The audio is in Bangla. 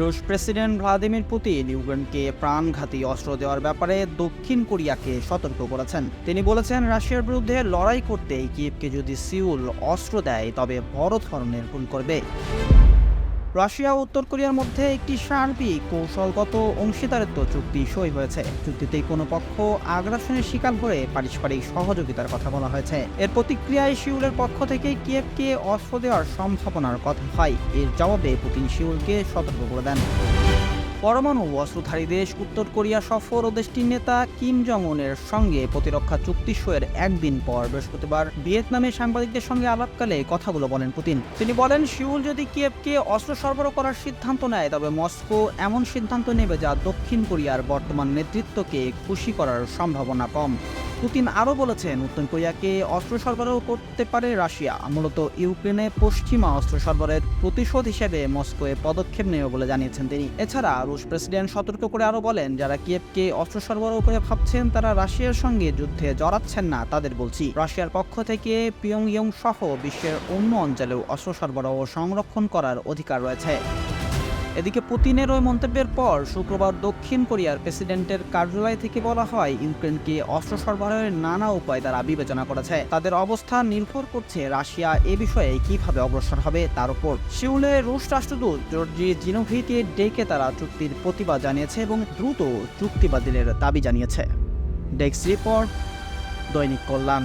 রুশ প্রেসিডেন্ট ভ্লাদিমির পুতিন ইউক্রেনকে প্রাণঘাতী অস্ত্র দেওয়ার ব্যাপারে দক্ষিণ কোরিয়াকে সতর্ক করেছেন। তিনি বলেছেন, রাশিয়ার বিরুদ্ধে লড়াই করতে কিয়েভকে যদি সিউল অস্ত্র দেয়, তবে বড় ধরনের ভুল করবে। রাশিয়া ও উত্তর কোরিয়ার মধ্যে একটি সার্বিক কৌশলগত অংশীদারিত্ব চুক্তি সই হয়েছে। চুক্তিতে কোনো পক্ষ আগ্রাসনের শিকার করে পারস্পরিক সহযোগিতার কথা বলা হয়েছে। এর প্রতিক্রিয়ায় সিউলের পক্ষ থেকে কিয়েভকে অস্ত্র দেওয়ার সম্ভাবনার কথা হয়। এর জবাবে পুতিন সিউলকে সতর্ক করে দেন। পরমাণু অস্ত্রধারী দেশ উত্তর কোরিয়া সফর ও দেশটির নেতা কিম জং উনের সঙ্গে প্রতিরক্ষা চুক্তি সইয়ের একদিন পর বৃহস্পতিবার ভিয়েতনামে সাংবাদিকদের সঙ্গে আলাপকালে কথাগুলো বলেন পুতিন। তিনি বলেন, সিউল যদি কিয়েভকে অস্ত্র সরবরাহ করার সিদ্ধান্ত নেয়, তবে মস্কো এমন সিদ্ধান্ত নেবে যা দক্ষিণ কোরিয়ার বর্তমান নেতৃত্বকে খুশি করার সম্ভাবনা কম। পুতিন আরও বলেছেন, উত্তর কোরিয়াকে অস্ত্র সরবরাহ করতে পারে রাশিয়া। মূলত ইউক্রেনে পশ্চিমা অস্ত্র সরবরাহের প্রতিশোধ হিসেবে মস্কোয় পদক্ষেপ নেবে বলে জানিয়েছেন তিনি। এছাড়া রুশ প্রেসিডেন্ট সতর্ক করে আরও বলেন, যারা কিয়েভকে অস্ত্র সরবরাহ করে ভাবছেন, তারা রাশিয়ার সঙ্গে যুদ্ধে জড়াচ্ছেন না, তাদের বলছি। রাশিয়ার পক্ষ থেকে পিয়ংইয়ং সহ বিশ্বের অন্য অঞ্চলেও অস্ত্র সরবরাহ সংরক্ষণ করার অধিকার রয়েছে। এদিকে পুতিনের ওই মন্তব্যের পর শুক্রবার দক্ষিণ কোরিয়ার প্রেসিডেন্টের কার্যালয় থেকে বলা হয়, ইউক্রেনকে অস্ত্র সরবরাহের নানা উপায় তারা বিবেচনা করেছে। তাদের অবস্থান নির্ভর করছে রাশিয়া এ বিষয়ে কীভাবে অগ্রসর হবে তার উপর। সিউলে রুশ রাষ্ট্রদূত জর্জি জিনোভিকে ডেকে তারা চুক্তির প্রতিবাদ জানিয়েছে এবং দ্রুত চুক্তি বাতিলের দাবি জানিয়েছে। ডেস্ক রিপোর্ট দৈনিক কল্যাণ।